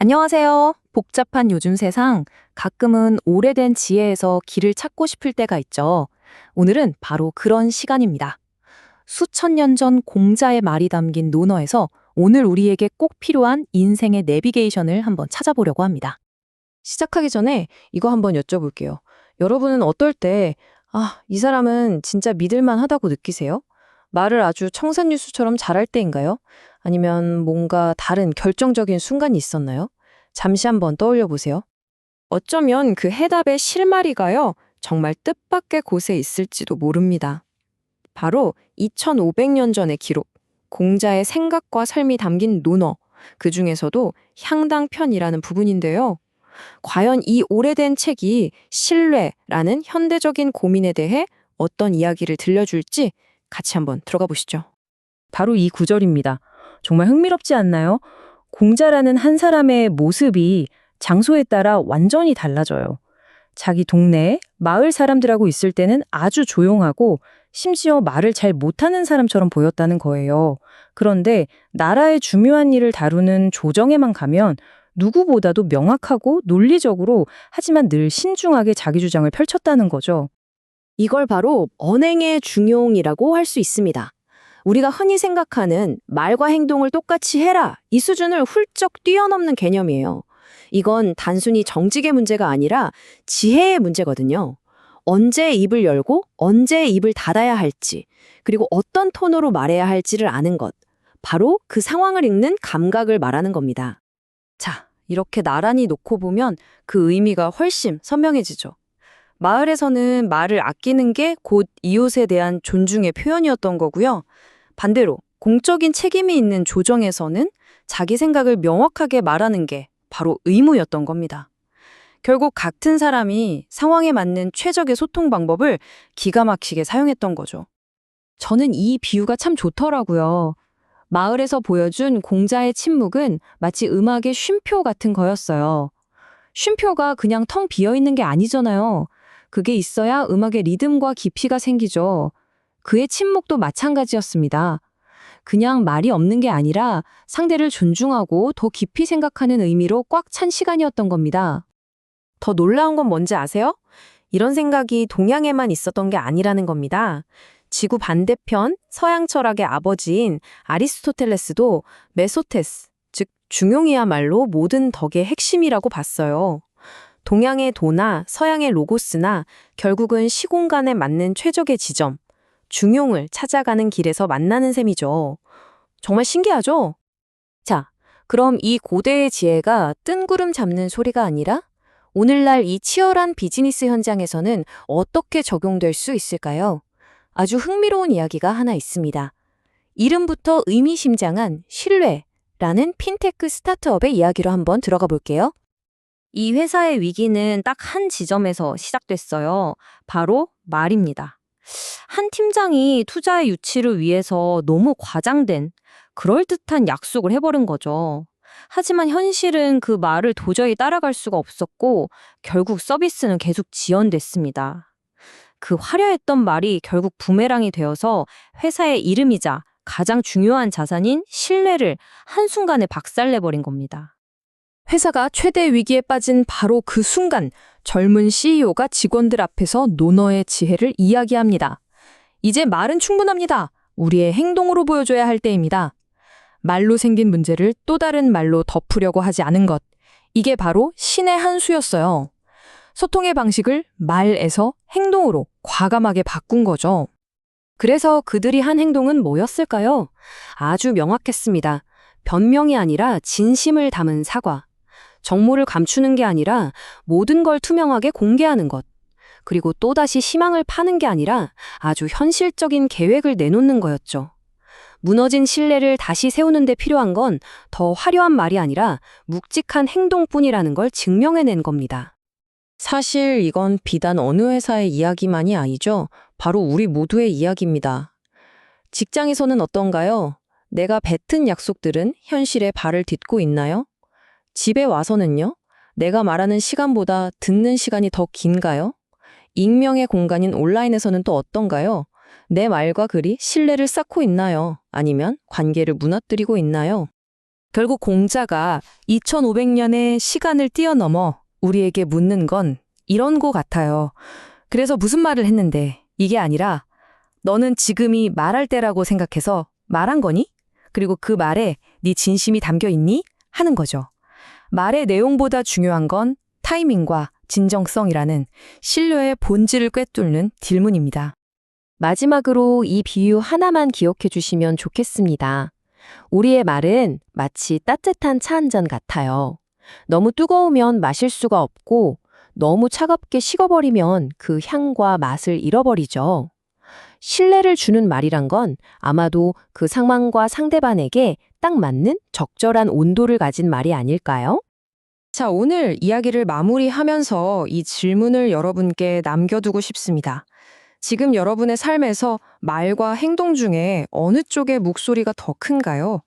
안녕하세요. 복잡한 요즘 세상, 가끔은 오래된 지혜에서 길을 찾고 싶을 때가 있죠. 오늘은 바로 그런 시간입니다. 수천 년 전 공자의 말이 담긴 논어에서 오늘 우리에게 꼭 필요한 인생의 내비게이션을 한번 찾아보려고 합니다. 시작하기 전에 이거 한번 여쭤볼게요. 여러분은 어떨 때, 아, 이 사람은 진짜 믿을만 하다고 느끼세요? 말을 아주 청산유수처럼 잘할 때인가요? 아니면 뭔가 다른 결정적인 순간이 있었나요? 잠시 한번 떠올려 보세요. 어쩌면 그 해답의 실마리가요, 정말 뜻밖의 곳에 있을지도 모릅니다. 바로 2500년 전의 기록, 공자의 생각과 삶이 담긴 논어, 그 중에서도 향당편이라는 부분인데요. 과연 이 오래된 책이 신뢰라는 현대적인 고민에 대해 어떤 이야기를 들려줄지 같이 한번 들어가 보시죠. 바로 이 구절입니다. 정말 흥미롭지 않나요? 공자라는 한 사람의 모습이 장소에 따라 완전히 달라져요. 자기 동네, 마을 사람들하고 있을 때는 아주 조용하고 심지어 말을 잘 못하는 사람처럼 보였다는 거예요. 그런데 나라의 중요한 일을 다루는 조정에만 가면 누구보다도 명확하고 논리적으로 하지만 늘 신중하게 자기 주장을 펼쳤다는 거죠. 이걸 바로 언행의 중용이라고 할 수 있습니다. 우리가 흔히 생각하는 말과 행동을 똑같이 해라 이 수준을 훌쩍 뛰어넘는 개념이에요. 이건 단순히 정직의 문제가 아니라 지혜의 문제거든요. 언제 입을 열고 언제 입을 닫아야 할지, 그리고 어떤 톤으로 말해야 할지를 아는 것. 바로 그 상황을 읽는 감각을 말하는 겁니다. 자, 이렇게 나란히 놓고 보면 그 의미가 훨씬 선명해지죠. 마을에서는 말을 아끼는 게 곧 이웃에 대한 존중의 표현이었던 거고요. 반대로 공적인 책임이 있는 조정에서는 자기 생각을 명확하게 말하는 게 바로 의무였던 겁니다. 결국 같은 사람이 상황에 맞는 최적의 소통 방법을 기가 막히게 사용했던 거죠. 저는 이 비유가 참 좋더라고요. 마을에서 보여준 공자의 침묵은 마치 음악의 쉼표 같은 거였어요. 쉼표가 그냥 텅 비어 있는 게 아니잖아요. 그게 있어야 음악의 리듬과 깊이가 생기죠. 그의 침묵도 마찬가지였습니다. 그냥 말이 없는 게 아니라 상대를 존중하고 더 깊이 생각하는 의미로 꽉 찬 시간이었던 겁니다. 더 놀라운 건 뭔지 아세요? 이런 생각이 동양에만 있었던 게 아니라는 겁니다. 지구 반대편 서양 철학의 아버지인 아리스토텔레스도 메소테스, 즉 중용이야말로 모든 덕의 핵심이라고 봤어요. 동양의 도나 서양의 로고스나 결국은 시공간에 맞는 최적의 지점, 중용을 찾아가는 길에서 만나는 셈이죠. 정말 신기하죠? 자, 그럼 이 고대의 지혜가 뜬구름 잡는 소리가 아니라 오늘날 이 치열한 비즈니스 현장에서는 어떻게 적용될 수 있을까요? 아주 흥미로운 이야기가 하나 있습니다. 이름부터 의미심장한 신뢰라는 핀테크 스타트업의 이야기로 한번 들어가 볼게요. 이 회사의 위기는 딱 한 지점에서 시작됐어요. 바로 말입니다. 한 팀장이 투자의 유치를 위해서 너무 과장된 그럴듯한 약속을 해버린 거죠. 하지만 현실은 그 말을 도저히 따라갈 수가 없었고 결국 서비스는 계속 지연됐습니다. 그 화려했던 말이 결국 부메랑이 되어서 회사의 이름이자 가장 중요한 자산인 신뢰를 한순간에 박살내버린 겁니다. 회사가 최대 위기에 빠진 바로 그 순간 젊은 CEO가 직원들 앞에서 논어의 지혜를 이야기합니다. 이제 말은 충분합니다. 우리의 행동으로 보여줘야 할 때입니다. 말로 생긴 문제를 또 다른 말로 덮으려고 하지 않은 것. 이게 바로 신의 한 수였어요. 소통의 방식을 말에서 행동으로 과감하게 바꾼 거죠. 그래서 그들이 한 행동은 뭐였을까요? 아주 명확했습니다. 변명이 아니라 진심을 담은 사과. 정모를 감추는 게 아니라 모든 걸 투명하게 공개하는 것. 그리고 또다시 희망을 파는 게 아니라 아주 현실적인 계획을 내놓는 거였죠. 무너진 신뢰를 다시 세우는 데 필요한 건 더 화려한 말이 아니라 묵직한 행동뿐이라는 걸 증명해낸 겁니다. 사실 이건 비단 어느 회사의 이야기만이 아니죠. 바로 우리 모두의 이야기입니다. 직장에서는 어떤가요? 내가 뱉은 약속들은 현실에 발을 딛고 있나요? 집에 와서는요? 내가 말하는 시간보다 듣는 시간이 더 긴가요? 익명의 공간인 온라인에서는 또 어떤가요? 내 말과 글이 신뢰를 쌓고 있나요? 아니면 관계를 무너뜨리고 있나요? 결국 공자가 2500년의 시간을 뛰어넘어 우리에게 묻는 건 이런 거 같아요. 그래서 무슨 말을 했는데 이게 아니라 너는 지금이 말할 때라고 생각해서 말한 거니? 그리고 그 말에 네 진심이 담겨 있니? 하는 거죠. 말의 내용보다 중요한 건 타이밍과 진정성이라는 신뢰의 본질을 꿰뚫는 딜문입니다. 마지막으로 이 비유 하나만 기억해 주시면 좋겠습니다. 우리의 말은 마치 따뜻한 차 한 잔 같아요. 너무 뜨거우면 마실 수가 없고 너무 차갑게 식어버리면 그 향과 맛을 잃어버리죠. 신뢰를 주는 말이란 건 아마도 그 상황과 상대방에게 딱 맞는 적절한 온도를 가진 말이 아닐까요? 자, 오늘 이야기를 마무리하면서 이 질문을 여러분께 남겨두고 싶습니다. 지금 여러분의 삶에서 말과 행동 중에 어느 쪽의 목소리가 더 큰가요?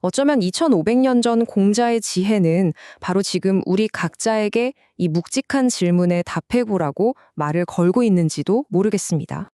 어쩌면 2500년 전 공자의 지혜는 바로 지금 우리 각자에게 이 묵직한 질문에 답해보라고 말을 걸고 있는지도 모르겠습니다.